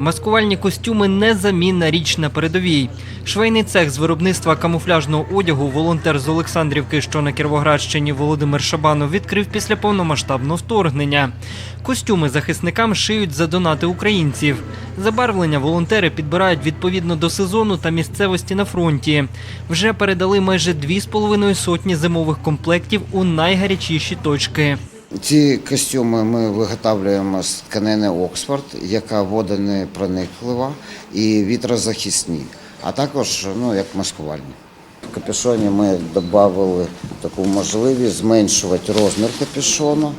Маскувальні костюми незамінна річ на передовій. Швейний цех з виробництва камуфляжного одягу волонтер з Олександрівки, що на Кіровоградщині Володимир Шабанов відкрив після повномасштабного вторгнення. Костюми захисникам шиють за донати українців. Забарвлення волонтери підбирають відповідно до сезону та місцевості на фронті. Вже передали майже дві з половиною сотні зимових комплектів у найгарячіші точки. Ці костюми ми виготовлюємо з тканини Оксфорд, яка водонепрониклива і вітрозахисні, а також ну, як маскувальні. В капюшоні ми додали таку можливість зменшувати розмір капюшону,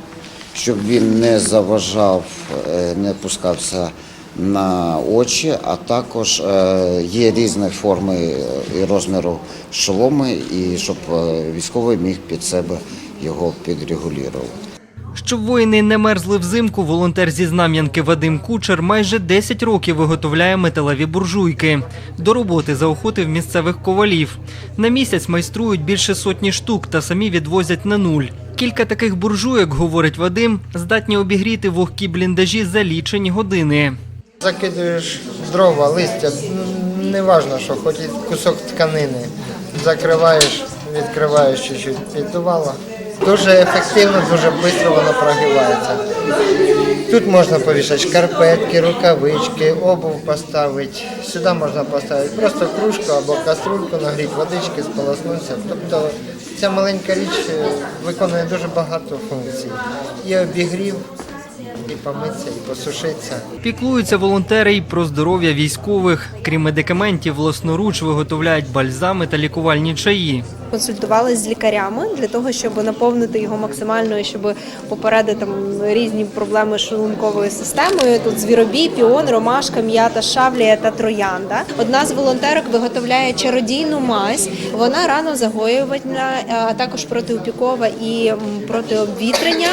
щоб він не заважав, е, не пускався на очі, а також е, є різні форми е, і розміру шоломи, і щоб військовий міг під себе його підрегулювати. Щоб воїни не мерзли взимку, волонтер зі Знам'янки Вадим Кучер майже 10 років виготовляє металеві буржуйки. До роботи заохотив місцевих ковалів. На місяць майструють більше сотні штук та самі відвозять на нуль. Кілька таких буржуйок, говорить Вадим, здатні обігріти вогкі бліндажі за лічені години. Закидуєш дрова, листя, не важно, що хоч кусок тканини. Закриваєш, відкриваєш чуть-чуть піддувало. Дуже ефективно, дуже швидко воно прогрівається. Тут можна повішати шкарпетки, рукавички, обув поставити. Сюди можна поставити просто кружку або каструльку, нагріти водички, сполоснутися. Тобто ця маленька річ е, виконує дуже багато функцій. І обігрів, і помитися, і посушитися. Піклуються волонтери й про здоров'я військових. Крім медикаментів, власноруч виготовляють бальзами та лікувальні чаї. Консультувалися з лікарями для того, щоб наповнити його максимально, щоб попередити там різні проблеми з шлунковою системою. Тут звіробій, піон, ромашка, м'ята, шавлія та троянда. Одна з волонтерок виготовляє чародійну мазь. Вона рано загоювальна, а також протиопікова і протиобвітрення.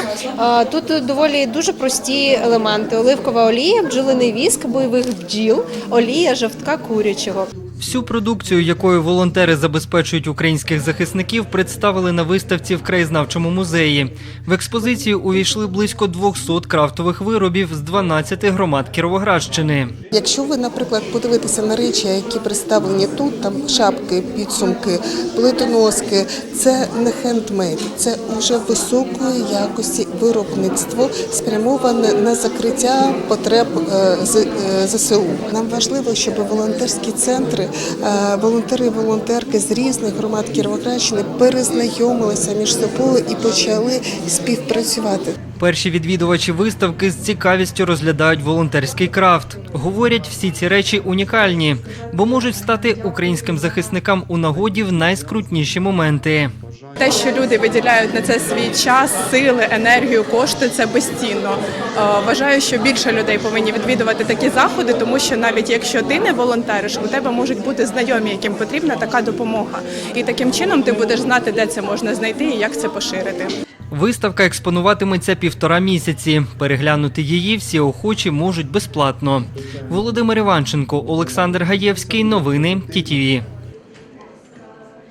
Тут доволі дуже прості елементи: оливкова олія, бджолиний віск, бойових бджіл, олія жовтка курячого. Всю продукцію, якою волонтери забезпечують українських захисників, представили на виставці в краєзнавчому музеї. В експозицію увійшли близько 200 крафтових виробів з 12 громад Кіровоградщини. Якщо ви, наприклад, подивитеся на речі, які представлені тут, там шапки, підсумки, плитоноски, це не хендмейд, це вже високої якості виробництво, спрямоване на закриття потреб е, е, ЗСУ. Нам важливо, щоб волонтерські центри, е, волонтери, волонтерки з різних громад Кіровоградщини перезнайомилися між собою і почали співпрацювати. Перші відвідувачі виставки з цікавістю розглядають волонтерський крафт. Говорять, всі ці речі унікальні, бо можуть стати українським захисникам у нагоді в найскрутніші моменти. Те, що люди виділяють на це свій час, сили, енергію, кошти це безцінно. Е, Вважаю, що більше людей повинні відвідувати такі заходи, тому що навіть якщо ти не волонтериш, у тебе можуть бути знайомі, яким потрібна така допомога. І таким чином ти будеш знати, де це можна знайти і як це поширити. Виставка експонуватиметься півтора місяці. Переглянути її всі охочі можуть безплатно. Володимир Іванченко, Олександр Гаєвський. Новини ТІТІВІ.